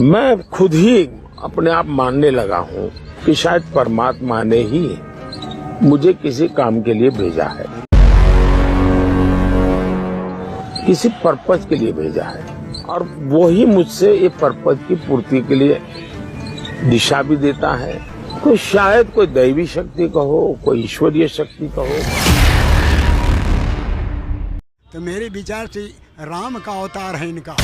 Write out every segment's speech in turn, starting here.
मैं खुद ही अपने आप मानने लगा हूँ कि शायद परमात्मा ने ही मुझे किसी काम के लिए भेजा है। किसी पर्पज के लिए भेजा है। और वो ही मुझसे ये पर्पज की पूर्ति के लिए दिशा भी देता है। तो शायद कोई दैवी शक्ति कहो कोई ईश्वरीय शक्ति कहो तो मेरे विचार से राम का अवतार है इनका।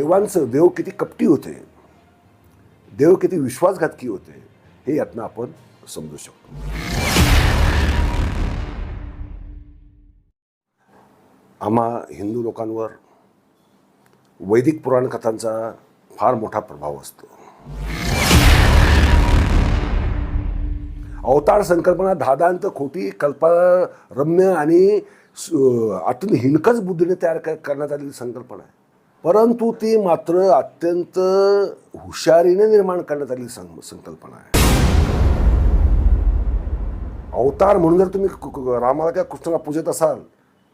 देवांचं देव किती कपटी होते देव किती विश्वासघातकी होते हे यातनं आपण समजू शकतो. आम्हा हिंदू लोकांवर वैदिक पुराण कथांचा फार मोठा प्रभाव असतो. अवतार संकल्पना धादांत खोटी कल्परम्य आणि अत्यंत आतून हिणकच बुद्धीने तयार करण्यात आलेली संकल्पना आहे. परंतु ती मात्र अत्यंत हुशारीने निर्माण करण्यात आलेली सं- संकल्पना आहे. अवतार म्हणून जर तुम्ही रामाला किंवा कृष्णाला पूजत असाल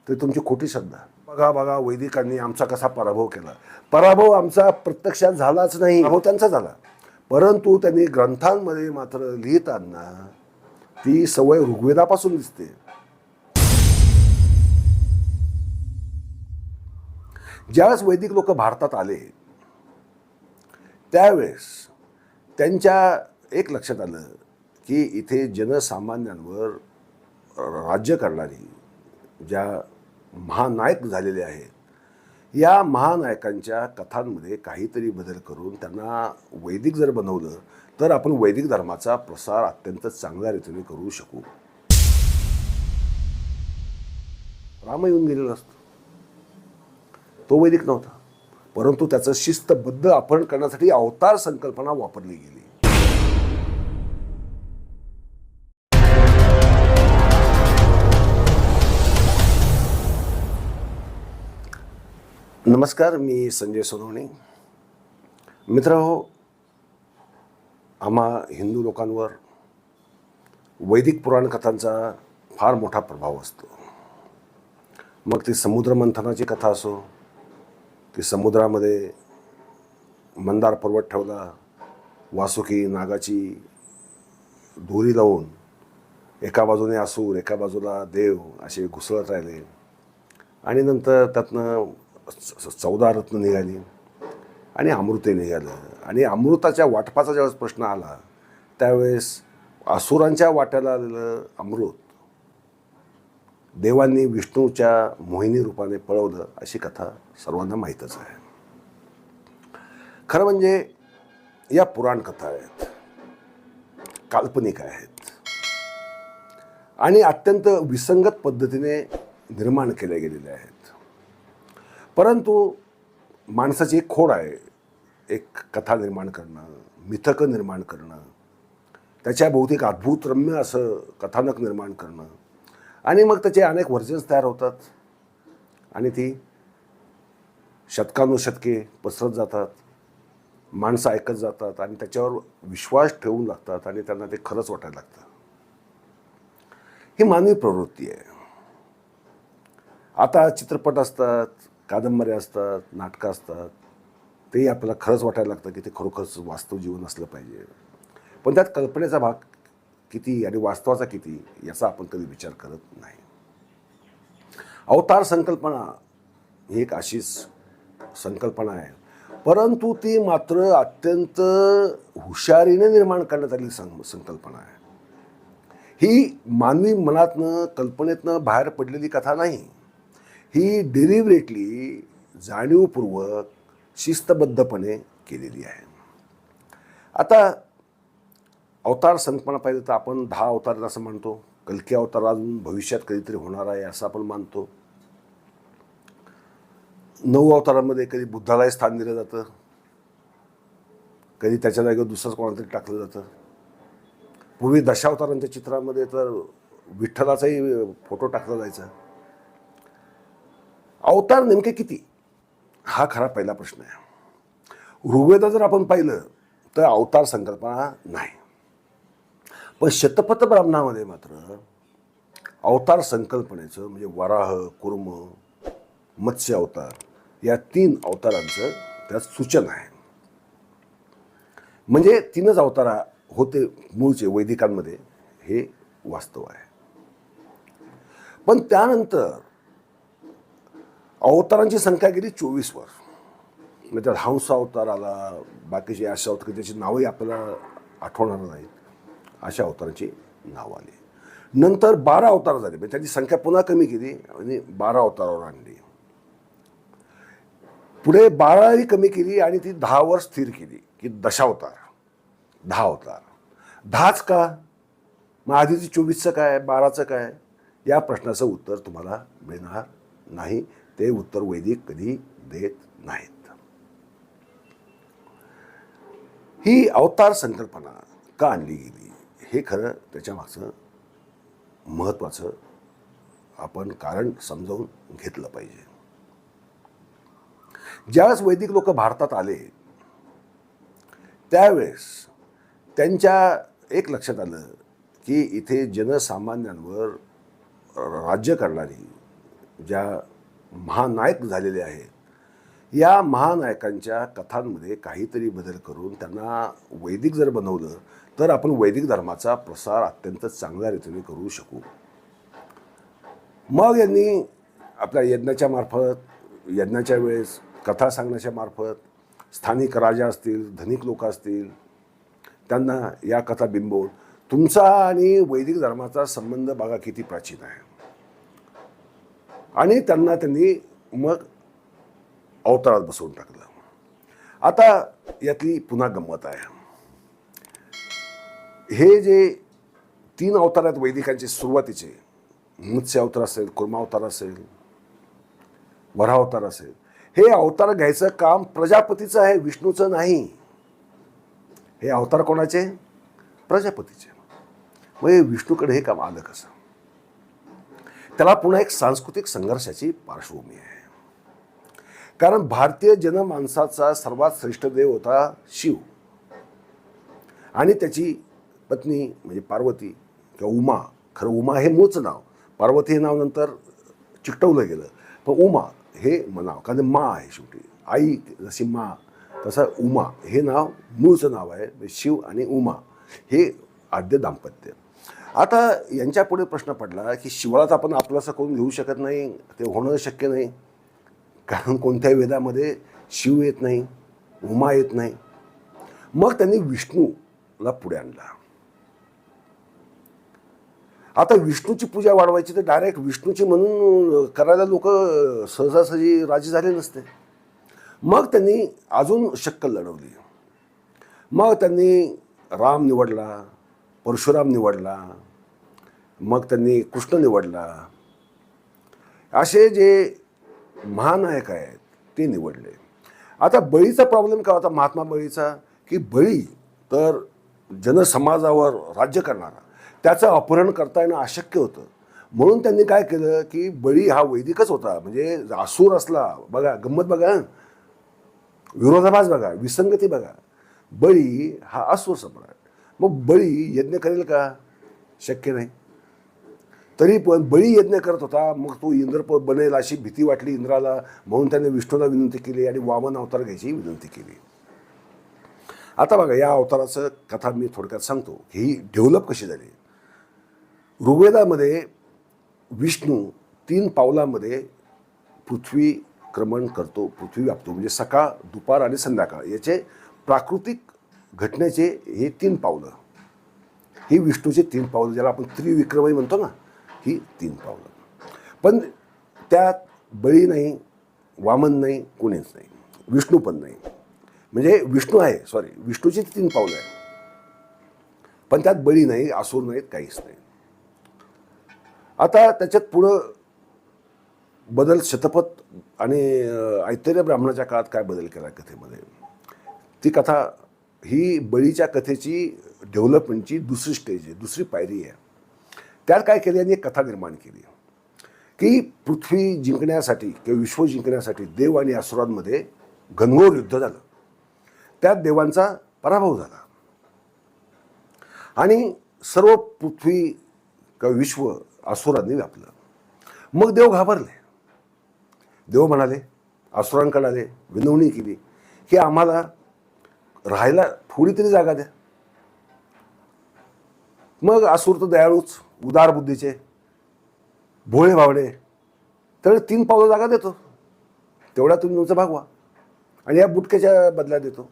तर तुमची खोटी श्रद्धा बघा बघा वैदिकांनी आमचा कसा पराभव केला. पराभव आमचा प्रत्यक्षात झालाच नाही. पराभव त्यांचा झाला. परंतु त्यांनी ग्रंथांमध्ये मात्र लिहिताना ती सवय ऋग्वेदापासून दिसते. ज्यावेळेस वैदिक लोक भारतात आले त्यावेळेस त्यांच्या एक लक्षात आलं की इथे जनसामान्यांवर राज्य करणारी ज्या महानायक झालेले आहेत या महानायकांच्या कथांमध्ये काहीतरी बदल करून त्यांना वैदिक जर बनवलं तर आपण वैदिक धर्माचा प्रसार अत्यंत चांगल्या रीतीने करू शकू. राम येऊन गेलेला असतो. तो वैदिक नव्हता. परंतु त्याचं शिस्तबद्ध अपहरण करण्यासाठी अवतार संकल्पना वापरली गेली. नमस्कार मी संजय सोनवणे. मित्र हो आम्हा हिंदू लोकांवर वैदिक पुराण कथांचा फार मोठा प्रभाव असतो. मग ती समुद्रमंथनाची कथा असो की समुद्रामध्ये मंदार पर्वत ठेवला वासुकी नागाची दोरी लावून एका बाजूने असूर एका बाजूला देव असे घुसळत राहिले. आणि नंतर त्यातनं च- चौदा रत्न निघाली आणि अमृते निघालं. आणि अमृताच्या वाटपाचा ज्यावेळेस प्रश्न आला त्यावेळेस असुरांच्या वाट्याला आलेलं अमृत देवांनी विष्णूच्या मोहिनी रूपाने पळवलं अशी कथा सर्वांना माहीतच आहे. खरं म्हणजे या पुराण कथा आहेत. काल्पनिक आहेत. आणि अत्यंत विसंगत पद्धतीने निर्माण केल्या गेलेल्या आहेत. परंतु माणसाची एक खोड आहे. एक कथा निर्माण करणं मिथकं निर्माण करणं त्याच्या भौतिक अद्भुत रम्य असं कथानक निर्माण करणं आणि मग त्याचे अनेक व्हर्जन्स तयार होतात. आणि ती शतकानुशतके पसरत जातात. माणसं ऐकत जातात आणि त्याच्यावर विश्वास ठेवून लागतात आणि त्यांना ते खरंच वाटायला लागतं. ही मानवी प्रवृत्ती आहे. आता चित्रपट असतात कादंबऱ्या असतात नाटकं असतात. तेही आपल्याला खरंच वाटायला लागतं की ते खरोखरच वास्तव जीवन असलं पाहिजे. पण त्यात कल्पनेचा भाग किती आणि वास्तवाचा किती याचा आपण कधी विचार करत नाही. अवतार संकल्पना ही एक अशीच संकल्पना आहे. परंतु ती मात्र अत्यंत हुशारीने निर्माण करण्यात आलेली सं संकल्पना आहे. ही मानवी मनातनं कल्पनेतनं बाहेर पडलेली कथा नाही. ही डिलिव्हरेटली जाणीवपूर्वक शिस्तबद्धपणे केलेली आहे. आता अवतार संकल्पना पाहिजे तर आपण दहा अवतार असं म्हणतो. कलकी अवतार अजून भविष्यात कधीतरी होणार आहे असं आपण मानतो. नऊ अवतारामध्ये कधी बुद्धालाही स्थान दिलं जातं. कधी त्याच्या जागेवर दुसरंच कोणातरी टाकलं जातं. पूर्वी दशावतारांच्या चित्रामध्ये तर विठ्ठलाचाही फोटो टाकला जायचा. अवतार नेमके किती? हा खरा पहिला प्रश्न आहे. ऋग्वेदा जर आपण पाहिलं तर अवतार संकल्पना नाही. पण शतपथ ब्राह्मणामध्ये मात्र अवतार संकल्पनेचं म्हणजे वराह कुर्म मत्स्य अवतार या तीन अवतारांचं त्यात सूचन आहे. म्हणजे तीनच अवतार होते मूळचे वैदिकांमध्ये हे वास्तव आहे. पण त्यानंतर अवतारांची संख्या गेली चोवीसवर. म्हणजे त्यात हंस अवतार आला बाकीचे अशा अवतार त्याची नावही आपल्याला आठवणार नाहीत. अशा अवतारांची नाव आली. नंतर बारा अवतार झाले. म्हणजे त्याची संख्या पुन्हा कमी केली आणि बारा अवतारावर आणली. पुढे बाराही कमी केली आणि ती दहावर स्थिर केली की दशावतार दहा अवतार. दहाच का? मग आधीची चोवीसचं काय? बाराचं काय? या प्रश्नाचं उत्तर तुम्हाला मिळणार नाही. ते उत्तर वैदिक कधी देत नाहीत. ही अवतार संकल्पना का आणली गेली? हे खरं त्याच्यामागचं महत्त्वाचं आपण कारण समजावून घेतलं पाहिजे. ज्यावेळेस वैदिक लोक भारतात आले त्यावेळेस त्यांच्या एक लक्षात आलं की इथे जनसामान्यांवर राज्य करणारी ज्या महानायक झालेले आहेत या महानायकांच्या कथांमध्ये काहीतरी बदल करून त्यांना वैदिक जर बनवलं तर आपण वैदिक धर्माचा प्रसार अत्यंत चांगल्या रीतीने करू शकू. मग यांनी आपल्या यज्ञाच्या मार्फत यज्ञाच्या वेळेस कथा सांगण्याच्या मार्फत स्थानिक राजा असतील धनिक लोक असतील त्यांना या कथा बिंबवून तुमचा आणि वैदिक धर्माचा संबंध बघा किती प्राचीन आहे. आणि त्यांना त्यांनी मग अवतारात बसवून टाकलं. आता यातली पुन्हा गंमत आहे. हे जे तीन अवतार आहेत वैदिकांचे सुरुवातीचे मत्स्य अवतार असेल कुर्मावतार असेल वरावतार असेल हे अवतार घ्यायचं काम प्रजापतीचं आहे विष्णूचं नाही. हे अवतार कोणाचे? प्रजापतीचे. मग हे विष्णूकडे हे काम आलं कसं? त्याला पुन्हा एक सांस्कृतिक संघर्षाची पार्श्वभूमी आहे. कारण भारतीय जनमानसाचा सर्वात श्रेष्ठ देव होता शिव. आणि त्याची पत्नी म्हणजे पार्वती किंवा उमा खरं उमा हे मूळचं नाव. पार्वती हे नाव नंतर चिकटवलं गेलं. पण उमा हे म नाव कारण मा आहे शेवटी. आई जशी मा तसं उमा हे नाव मूळचं नाव आहे. म्हणजे शिव आणि उमा हे आद्य दाम्पत्य. आता यांच्यापुढे प्रश्न पडला की शिवालाच आपण आपलंसं करून घेऊ शकत नाही ते होणं शक्य नाही. कारण कोणत्याही वेदामध्ये शिव येत नाही उमा येत नाही. मग त्यांनी विष्णूला पुढे आणला. आता विष्णूची पूजा वाढवायची तर डायरेक्ट विष्णूची म्हणून करायला लोक सहजासहजी राजी झाले नसते. मग त्यांनी अजून शक्कल लढवली. मग त्यांनी राम निवडला परशुराम निवडला मग त्यांनी कृष्ण निवडला. असे जे महानायक आहेत ते निवडले. आता बळीचा प्रॉब्लेम काय होता? महात्मा बळीचा? की बळी तर जनसमाजावर राज्य करणारा. त्याचं अपहरण करता येणं अशक्य होतं. म्हणून त्यांनी काय केलं की बळी हा वैदिकच होता. म्हणजे आसूर असला बघा गंमत बघा विरोधाभास बघा विसंगती बघा. बळी हा असुर सम्राट. मग बळी यज्ञ करेल का? शक्य नाही. तरी पण बळी यज्ञ करत होता मग तो इंद्र बनेल अशी भीती वाटली इंद्राला. म्हणून त्याने विष्णूला विनंती केली आणि वामन अवतार घ्यायची विनंती केली. आता बघा या अवताराचं कथा मी थोडक्यात सांगतो. ही डेव्हलप कशी झाली? ऋग्वेदामध्ये विष्णू तीन पावलामध्ये पृथ्वी क्रमण करतो पृथ्वी व्यापतो म्हणजे सकाळ दुपार आणि संध्याकाळ. याचे प्राकृतिक घटनेचे हे तीन पावलं. ही विष्णूचे तीन पावलं ज्याला आपण त्रिविक्रमही म्हणतो ना ही तीन पावलं. पण त्यात बळी नाही वामन नाही कोणीच नाही. विष्णू पण नाही. म्हणजे विष्णू आहे सॉरी विष्णूची तीन पावलं आहे पण त्यात बळी नाही आसूर नाहीत काहीच नाही. आता त्याच्यात पुढं बदल शतपथ आणि ऐतर्य ब्राह्मणाच्या काळात काय बदल केला कथेमध्ये? ती कथा ही बळीच्या कथेची डेव्हलपमेंटची दुसरी स्टेज आहे दुसरी पायरी आहे. त्यात काय केलं यांनी एक कथा निर्माण केली की पृथ्वी जिंकण्यासाठी किंवा विश्व जिंकण्यासाठी देव आणि असुरांमध्ये घनघोर युद्ध झालं. त्यात देवांचा पराभव झाला. आणि सर्व पृथ्वी किंवा विश्व असुरांनी व्यापलं. मग देव घाबरले. देव म्हणाले असुरांकडे आले विनवणी केली की आम्हाला राहायला थोडी तरी जागा द्या. मग असुर तर दयाळूच उदार बुद्धीचे भोळे भावडे तर तीन पावलं जागा देतो. तेवढा तुम्ही तुमचं भागवा. आणि या बुटक्याच्या बदल्या देतो.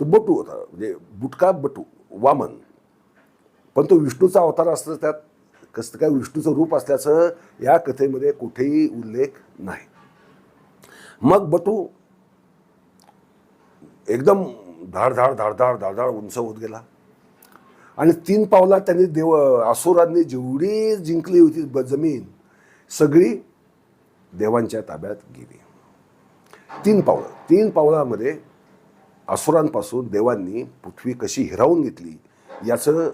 तो बटू होता म्हणजे बुटका बटू वामन. पण तो विष्णूचा अवतार असतं त्यात कसं काय विष्णूचं रूप असल्याचं या कथेमध्ये कुठेही उल्लेख नाही. मग बटू एकदम धाड धाड धाड धाड धाड धाड उंच होत गेला. आणि तीन पावला त्यांनी देव असुरांनी जेवढी जिंकली होती ब- जमीन सगळी देवांच्या ताब्यात गेली. तीन पावलं तीन पावलामध्ये असुरांपासून देवांनी पृथ्वी कशी हिरावून घेतली याचं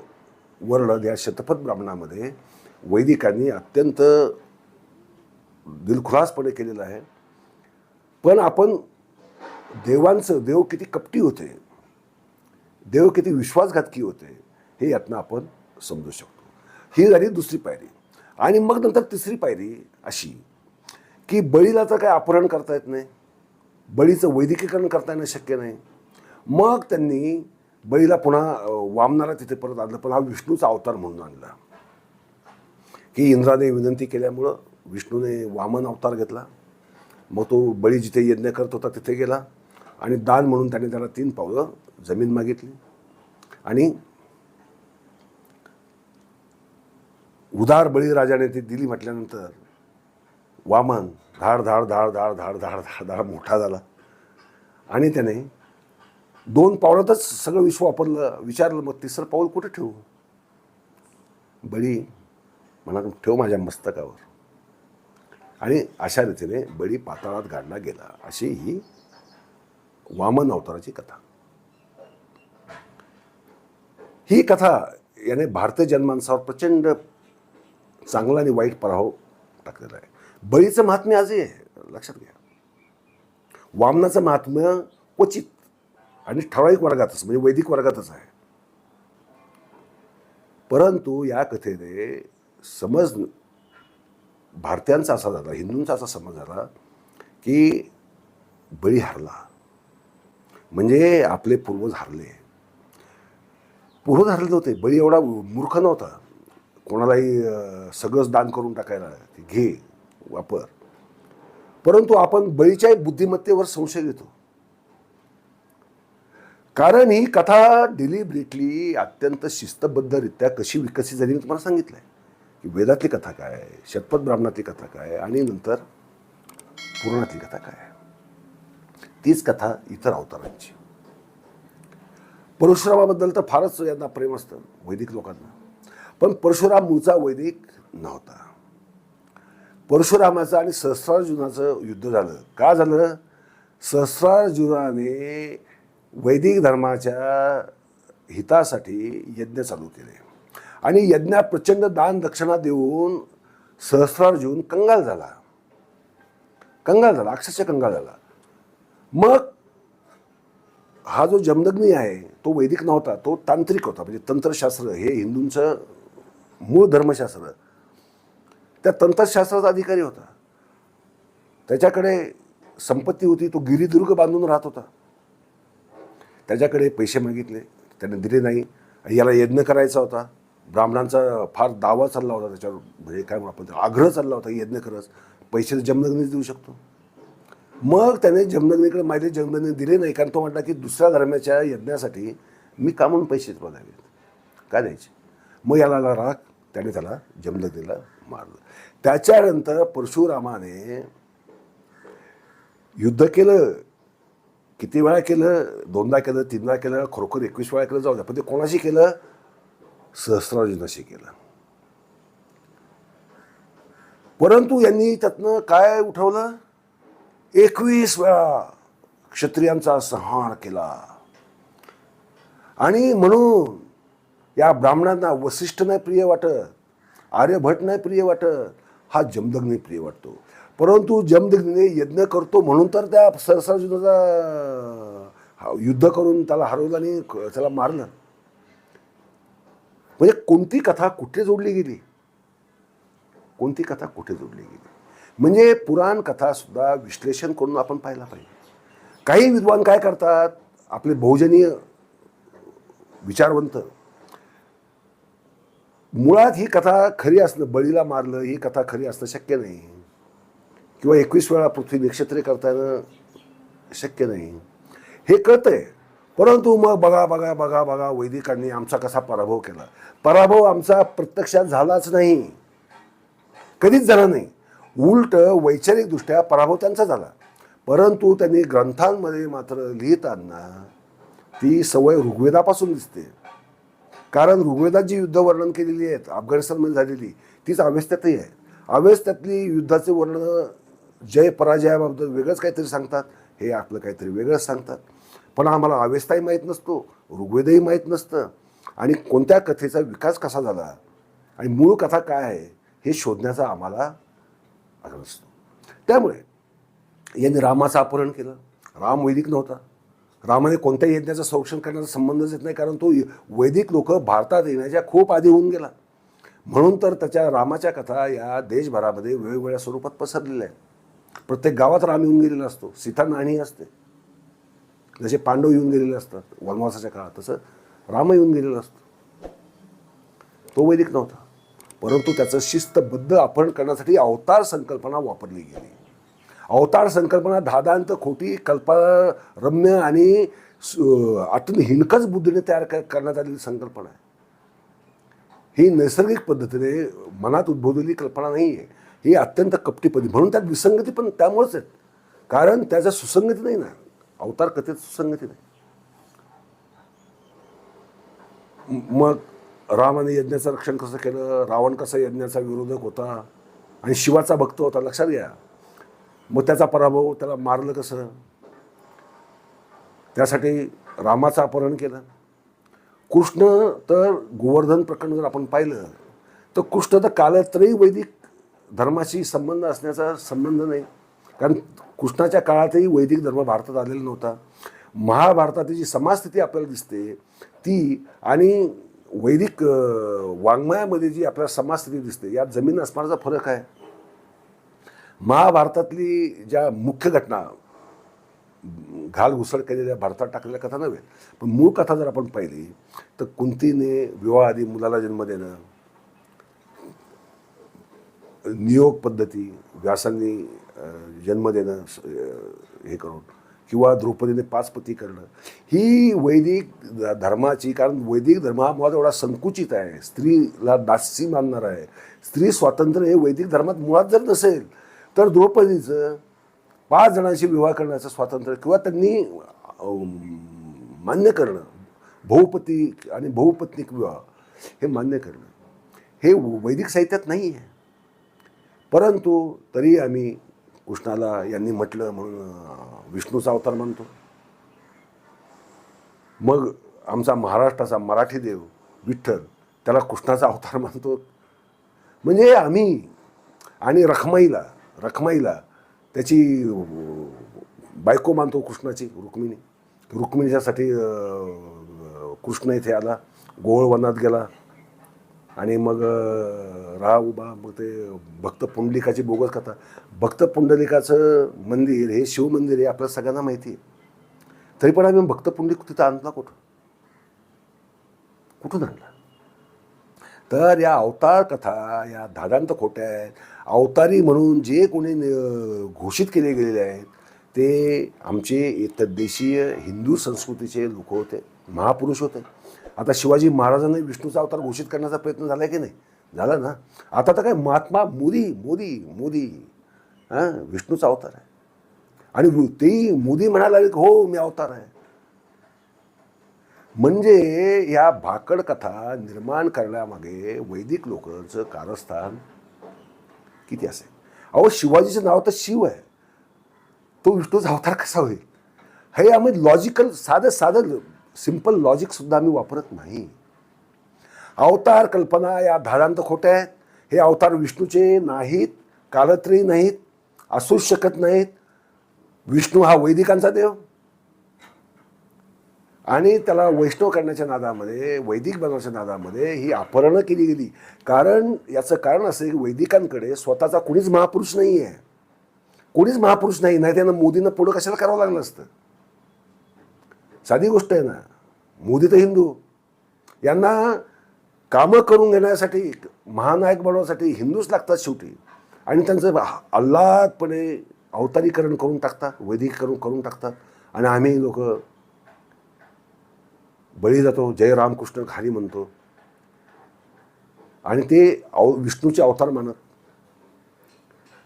वर्ण या शतपथ ब्राह्मणामध्ये वैदिकांनी अत्यंत दिलखुलासपणे केलेलं आहे. पण आपण देवांचं देव किती कपटी होते देव किती विश्वासघातकी होते हे यातनं आपण समजू शकतो. ही झाली दुसरी पायरी. आणि मग नंतर तिसरी पायरी अशी की बळीला तर काय अपहरण करता येत नाही बळीचं वैदिकीकरण करता येणं शक्य नाही. मग त्यांनी बळीला पुन्हा वामनाला तिथे परत आणलं. पण हा विष्णूचा अवतार म्हणून आणला. की इंद्राने विनंती केल्यामुळं विष्णूने वामन अवतार घेतला. मग तो बळी जिथे यज्ञ करत होता तिथे गेला. आणि दान म्हणून त्याने त्याला तीन पावलं जमीन मागितली. आणि उदार बळीराजाने ती दिली म्हटल्यानंतर वामन धाड धाड धाड धाड धाड धाड धाड धाड मोठा झाला. आणि त्याने दोन पावलातच सगळं विश्व वापरलं विचारलं मग तिसरं पाऊल कुठे ठेवू? बळी म्हणा ठेव माझ्या मस्तकावर. आणि अशा रीतीने बळी पाताळात गाडला गेला. अशी ही वामन अवताराची कथा. ही कथा याने भारतीय जनमानसावर प्रचंड चांगला आणि वाईट प्रभाव टाकलेला आहे. बळीचं महात्म्य आजही आहे. लक्षात घ्या. वामनाचं महात्म्य क्वचित आणि ठराविक वर्गातच म्हणजे वैदिक वर्गातच आहे. परंतु या कथेने समज भारतीयांचा असा झाला हिंदूंचा असा समज झाला की बळी हरला. म्हणजे आपले पूर्वज हरले. पूर्वज हरले नव्हते बळी एवढा मूर्ख नव्हता. कोणालाही सगळंच दान करून टाकायला घे वापर. परंतु आपण बळीच्या बुद्धिमत्तेवर संशय घेतो. कारण ही कथा डिलिबरेटली अत्यंत शिस्तबद्धरित्या कशी विकसित झाली मी तुम्हाला सांगितलं आहे की वेदातली कथा काय आहे शतपथ ब्राह्मणातली कथा काय आहे आणि नंतर पुराणातली कथा काय आहे. तीच कथा इतर अवतारांची. परशुरामाबद्दल तर फारच यांना प्रेम असतं वैदिक लोकांना. पण परशुराम मूळचा वैदिक नव्हता. परशुरामाचं आणि सहस्रार्जुनाचं युद्ध झालं. का झालं? सहस्रार्जुनाने वैदिक धर्माच्या हितासाठी यज्ञ चालू केले. आणि यज्ञात प्रचंड दान दक्षिणा देऊन सहस्रार्जुन कंगाल झाला. कंगाल झाला अक्षरशः कंगाल झाला. मग हा जो जमदग्नी आहे तो वैदिक नव्हता तो तांत्रिक होता. म्हणजे तंत्रशास्त्र हे हिंदूंचं मूळ धर्मशास्त्र. त्या तंत्रशास्त्राचा अधिकारी होता. त्याच्याकडे संपत्ती होती तो गिरिदुर्ग बांधून राहत होता. त्याच्याकडे पैसे मागितले. त्याने दिले नाही. याला यज्ञ करायचा होता. ब्राह्मणांचा फार दावा चालला होता त्याच्यावर. म्हणजे काय म्हणू आपण आग्रह चालला होता यज्ञ करत पैसे जमनग्नीच देऊ शकतो. मग त्याने जमनग्नीकडे माहिती जमनग्नी दिले नाही. कारण तो म्हटला की दुसऱ्या धर्माच्या यज्ञासाठी मी का म्हणून पैसे द्यावेत काय द्यायचे? मग याला आला राग. त्याने त्याला जमनग्नीला मारलं. त्याच्यानंतर परशुरामाने युद्ध केलं. किती वेळा केलं दोनदा केलं तीनदा केलं खरोखर एकवीस वेळा केलं जाऊ द्या. पण ते कोणाशी केलं? सहस्रार्जुनाशी केलं. परंतु यांनी त्यातनं काय उठवलं? एकवीस वेळा क्षत्रियांचा संहार केला. आणि म्हणून या ब्राह्मणांना वसिष्ठ नाही प्रिय वाटत आर्यभट नाही प्रिय वाटत हा जमदग्नी प्रिय वाटतो. परंतु जमदग्नीने यज्ञ करतो म्हणून तर त्या सहस्रार्जुनाचा युद्धाचा युद्ध करून त्याला हरवलं आणि त्याला मारलं. म्हणजे कोणती कथा कुठे जोडली गेली? कोणती कथा कुठे जोडली गेली? म्हणजे पुराण कथासुद्धा विश्लेषण करून आपण पाहायला पाहिजे. काही विद्वान काय करतात? आपले बहुजनीय विचारवंत. मुळात ही कथा खरी असणं बळीला मारलं ही कथा खरी असणं शक्य नाही. किंवा एकवीस वेळा पृथ्वी नक्षत्रे करता येणं शक्य नाही. हे कळतंय. परंतु मग बघा बघा बघा बघा वैदिकांनी आमचा कसा पराभव केला. पराभव आमचा प्रत्यक्षात झालाच नाही. कधीच झाला नाही. उलट वैचारिकदृष्ट्या पराभव त्यांचा झाला. परंतु त्यांनी ग्रंथांमध्ये मात्र लिहिताना ती सवय ऋग्वेदापासून दिसते. कारण ऋग्वेदात जी युद्ध वर्णन केलेली आहेत. अफगाणिस्तानमध्ये झालेली. तीच अवेस्त्यातही आहे. अवेस्त्यातली युद्धाचे वर्णन जय पराजयाबाबत वेगळंच काहीतरी सांगतात हे आपलं काहीतरी वेगळंच सांगतात. पण आम्हाला अवेस्ताही माहीत नसतो ऋग्वेदही माहीत नसतं. आणि कोणत्या कथेचा विकास कसा झाला? आणि मूळ कथा काय आहे? हे शोधण्याचा आम्हाला आग्रह असतो त्यामुळे यांनी रामाचं अपहरण केलं. राम वैदिक नव्हता. रामाने कोणत्याही यज्ञाचं संरक्षण करण्याचा संबंधच येत नाही कारण तो वैदिक लोक भारतात येण्याच्या खूप आधी होऊन गेला. म्हणून तर त्याच्या रामाच्या कथा या देशभरामध्ये वेगवेगळ्या स्वरूपात पसरलेल्या आहेत. प्रत्येक गावात राम येऊन गेलेला असतो सीता नाणी असते. जसे पांडव येऊन गेलेले असतात वनवासाच्या काळात तसं राम येऊन गेलेला असतो. तो वैदिक नव्हता परंतु त्याचं शिस्तबद्ध अपहरण करण्यासाठी अवतार संकल्पना वापरली गेली. अवतार संकल्पना धादांत खोटी कल्परम्य आणि अतून हिणकच बुद्धीने तयार करण्यात आलेली संकल्पना आहे. ही नैसर्गिक पद्धतीने मनात उद्भवलेली कल्पना नाही आहे ही अत्यंत कपटीपदी. म्हणून त्यात विसंगती पण त्यामुळेच आहेत. कारण त्याच्या सुसंगती नाही ना. अवतार कथेत सुसंगती नाही. मग रामाने यज्ञाचं रक्षण कसं केलं? रावण कसा यज्ञाचा विरोधक होता? आणि शिवाचा भक्त होता? लक्षात घ्या. मग त्याचा पराभव त्याला मारलं कसं? त्यासाठी रामाचं अपहरण केलं. कृष्ण तर गोवर्धन प्रकरण जर आपण पाहिलं तर कृष्ण तर कालत्रयी वैदिक धर्माशी संबंध असण्याचा संबंध नाही. कारण कृष्णाच्या काळातही वैदिक धर्म भारतात आलेला नव्हता. महाभारताची जी समाजस्थिती आपल्याला दिसते ती आणि वैदिक वाङ्मयामध्ये जी आपल्याला समाजस्थिती दिसते यात जमीन असमानाचा फरक आहे. महाभारतातली ज्या मुख्य घटना घाल घुसळ केलेल्या भारतात टाकलेल्या कथा नव्हे पण मूळ कथा जर आपण पाहिली तर कुंतीने विवाहाआधी मुलाला जन्म देणं नियोग पद्धती व्यासांनी जन्म देणं हे करून किंवा द्रौपदीने पाच पती करणं. ही वैदिक धर्माची कारण वैदिक धर्म हा मुळात एवढा संकुचित आहे. स्त्रीला दासी मानणार आहे. स्त्री स्वातंत्र्य हे वैदिक धर्मात मुळात जर नसेल तर द्रौपदीचं पाच जणांशी विवाह करण्याचं स्वातंत्र्य किंवा त्यांनी मान्य करणं बहुपती आणि बहुपत्निक विवाह हे मान्य करणं हे वैदिक साहित्यात नाही आहे परंतु तरी आम्ही कृष्णाला यांनी म्हटलं म्हणून विष्णूचा अवतार मानतो. मग आमचा महाराष्ट्राचा मराठी देव विठ्ठल त्याला कृष्णाचा अवतार मानतो. म्हणजे आम्ही आणि रखमाईला रखमाईला त्याची बायको मानतो कृष्णाची रुक्मिणी. रुक्मिणीच्यासाठी कृष्ण इथे आला गोवळवनात गेला. आणि मग राव राहा उभा मग ते भक्त पुंडलिकाची बोगस कथा. भक्त पुंडलिकाचं मंदिर हे शिवमंदिर हे आपल्या सगळ्यांना माहिती आहे. तरी पण आम्ही भक्त पुंडलिक तिथं आणला कुठं? कुठून आणला? तर या अवतार कथा या धादांत खोट्या आहेत. अवतारी म्हणून जे कोणी न- घोषित केले गेलेले आहेत ते आमचे तद्देशीय हिंदू संस्कृतीचे लोक होते महापुरुष होते. आता शिवाजी महाराजांनी विष्णूचा अवतार घोषित करण्याचा प्रयत्न झाला की नाही? झाला ना? आता तर काय महात्मा मोदी मोदी मोदी. हां? विष्णूचा अवतार आहे. आणि तेही मोदी म्हणायला लागले की हो मी अवतार आहे. म्हणजे या भाकड कथा निर्माण करण्यामागे वैदिक लोकांचं कारस्थान किती असेल? अहो शिवाजीचं नाव तर शिव आहे. तो विष्णूचा अवतार कसा होईल? हे आम्ही लॉजिकल साधं साधं सिंपल लॉजिकसुद्धा आम्ही वापरत नाही. अवतार कल्पना या धारांत खोट्या आहेत. हे अवतार विष्णूचे नाहीत कालत्री नाहीत असूच शकत नाहीत. विष्णू हा वैदिकांचा देव. आणि त्याला वैष्णव करण्याच्या नादामध्ये वैदिक बनवण्याच्या नादामध्ये ही अपहरणं केली गेली. कारण याचं कारण असं आहे की वैदिकांकडे स्वतःचा कुणीच महापुरुष नाही आहे कोणीच महापुरुष नाही. नाही त्यांना मोदींना पुढं कशाला करावं लागलं असतं? साधी गोष्ट आहे ना मोदी तर हिंदू. यांना कामं करून घेण्यासाठी महानायक बनवण्यासाठी हिंदूच लागतात शेवटी. आणि त्यांचं अल्लादपणे अवतारीकरण करून टाकतात वैदिकीकरण करून टाकतात. आणि आम्ही लोक बळी जातो जय रामकृष्ण खाली म्हणतो. आणि ते अव विष्णूचे अवतार मानत.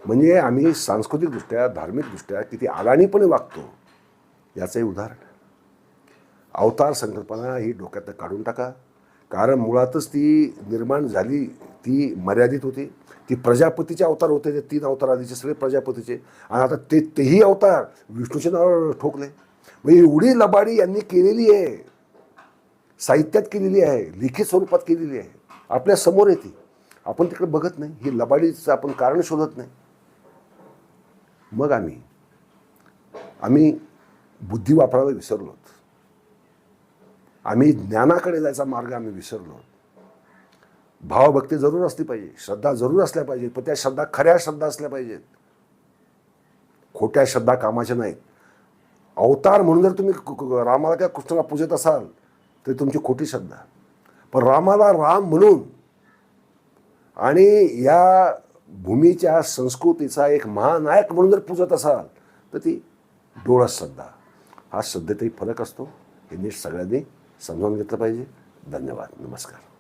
म्हणजे आम्ही सांस्कृतिकदृष्ट्या धार्मिकदृष्ट्या किती अडाणीपणे वागतो याचंही उदाहरण आहे. अवतार संकल्पना ही डोक्यात काढून टाका. कारण मुळातच ती निर्माण झाली ती मर्यादित होती. ती प्रजापतीचे अवतार होते ते तीन अवतार आधीचे सगळे प्रजापतीचे. आणि आता ते तेही अवतार विष्णूचे नावावर ठोकले. म्हणजे एवढी लबाडी यांनी केलेली आहे. साहित्यात केलेली आहे लिखित स्वरूपात केलेली आहे. आपल्यासमोर येते आपण तिकडे बघत नाही. ही लबाडीचं आपण कारण शोधत नाही. मग आम्ही आम्ही बुद्धी वापरायला विसरलो आम्ही ज्ञानाकडे जायचा मार्ग आम्ही विसरलो. भावभक्ती जरूर असली पाहिजे श्रद्धा जरूर असल्या पाहिजेत पण त्या श्रद्धा खऱ्या श्रद्धा असल्या पाहिजेत. खोट्या श्रद्धा कामाच्या नाहीत. अवतार म्हणून जर तुम्ही रामाला किंवा कृष्णाला पूजत असाल तर तुमची खोटी श्रद्धा. पण रामाला राम म्हणून आणि या भूमीच्या संस्कृतीचा एक महानायक म्हणून जर पूजत असाल तर ती डोळस श्रद्धा. हा श्रद्धेतही फरक असतो. हे नीट सगळ्यांनी समजावून घेतलं पाहिजे. धन्यवाद. नमस्कार.